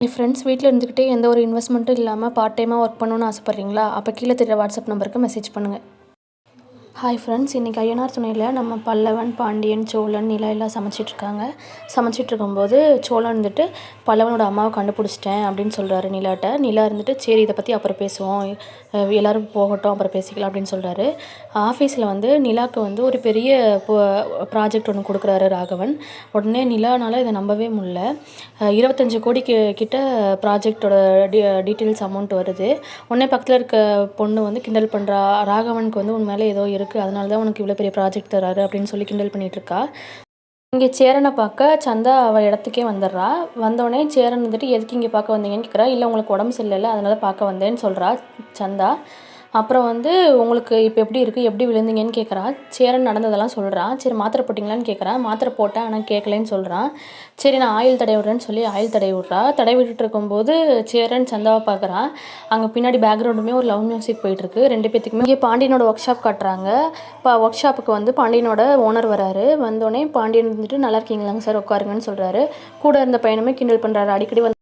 என் friends வீட்டில் இருந்துக்கிட்டே எந்த ஒரு இன்வெஸ்ட்மெண்ட்டும் இல்லாமல் பார்ட் டைமாக ஒர்க் பண்ணணும்னு ஆசைப்பட்றீங்களா? அப்போ கீழே தெரிய வாட்ஸ்அப் நம்பருக்கு மெசேஜ் பண்ணுங்கள் ஹாய் ஃப்ரெண்ட்ஸ் இன்றைக்கி ஐயனார் துணையில் நம்ம பல்லவன் பாண்டியன் சோழன் நிலா எல்லாம் சமைச்சிட்ருக்காங்க சமைச்சிட்ருக்கும்போது சோழன் வந்துட்டு பல்லவனோட அம்மாவை கண்டுபிடிச்சிட்டேன் அப்படின்னு சொல்கிறாரு நிலாட்ட. நிலா இருந்துட்டு சரி இதை பற்றி அப்புறம் பேசுவோம். எல்லோரும் போகட்டும் அப்புறம் பேசிக்கலாம் அப்படின்னு சொல்கிறாரு ஆஃபீஸில் வந்து நிலாவுக்கு வந்து ஒரு பெரிய ப்ராஜெக்ட் ஒன்று கொடுக்குறாரு ராகவன். உடனே நிலானால் இதை நம்பவே முடியல. இருபத்தஞ்சி இருபத்தஞ்சு கோடிக்கு கிட்ட ப்ராஜெக்டோட டீ டீட்டெயில்ஸ் அமௌண்ட் வருது. உடனே பக்கத்தில் இருக்க பொண்ணு வந்து கிண்டல் பண்ணுறா ராகவனுக்கு வந்து உன் மேலே ஏதோ இருக்குது அதனால தான் உனக்கு இவ்வளோ பெரிய ப்ராஜெக்ட் தராரு அப்படின்னு சொல்லி கிண்டல் பண்ணிகிட்ருக்கா இங்கே சேரனை பார்க்க சந்தா அவள் இடத்துக்கே வந்துடுறா. வந்தோடனே சேரன் வந்துட்டு எதுக்கு இங்கே பார்க்க வந்தீங்கன்னு கேட்குறா இல்லை உங்களுக்கு உடம்பு சரியில்லை அதனால பார்க்க வந்தேன்னு சொல்கிறா சந்தா. அப்புறம் வந்து உங்களுக்கு இப்போ எப்படி இருக்குது எப்படி விழுந்தீங்கன்னு கேட்குறா சேரன் நடந்ததெல்லாம் சொல்கிறான் சரி மாத்திரை போட்டிங்களான்னு கேட்குறான் மாத்திரை போட்டேன் ஆனால் கேட்கலன்னு சொல்கிறான் சரி நான் ஆயில் தடை விட்றேன்னு சொல்லி ஆயில் தடை விட்றா. தடை விட்டுட்டு இருக்கும்போது சேரன் சந்தாவை பார்க்குறான் அங்கே பின்னாடி பேக்ரவுண்டுமே ஒரு லவ் மியூசிக் போயிட்டுருக்கு. ரெண்டு பேத்துக்குமே இங்கே பாண்டியனோட ஒர்க் ஷாப் காட்டுறாங்க. இப்போ ஒர்க் ஷாப்புக்கு வந்து பாண்டியனோட ஓனர் வராரு. வந்தோடனே பாண்டியன் வந்துட்டு நல்லா இருக்கீங்களாங்க சார்? உட்காருங்கன்னு சொல்கிறாரு கூட இருந்த பையனுமே கிண்டல் பண்ணுறாரு அடிக்கடி வந்து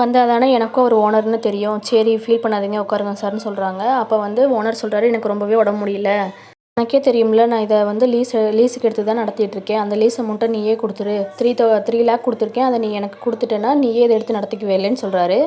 வந்தால் தானே எனக்கும் ஒரு ஓனர்னு தெரியும். சரி ஃபீல் பண்ணாதீங்க உட்காருங்க சார்னு சொல்கிறாங்க அப்போ வந்து ஓனர் சொல்கிறாரு எனக்கு ரொம்பவே உடம்பு முடியல. எனக்கே தெரியும்ல நான் இதை வந்து லீஸ் லீஸுக்கு எடுத்து தான் நடத்திட்டு இருக்கேன். அந்த லீஸை மட்டும் நீயே கொடுத்துரு. த்ரீ தௌ த்ரீ லேக் கொடுத்துருக்கேன். அதை நீ எனக்கு கொடுத்துட்டேன்னா நீயே இதை எடுத்து நடத்திக்குவே இல்லைன்னு சொல்கிறாரு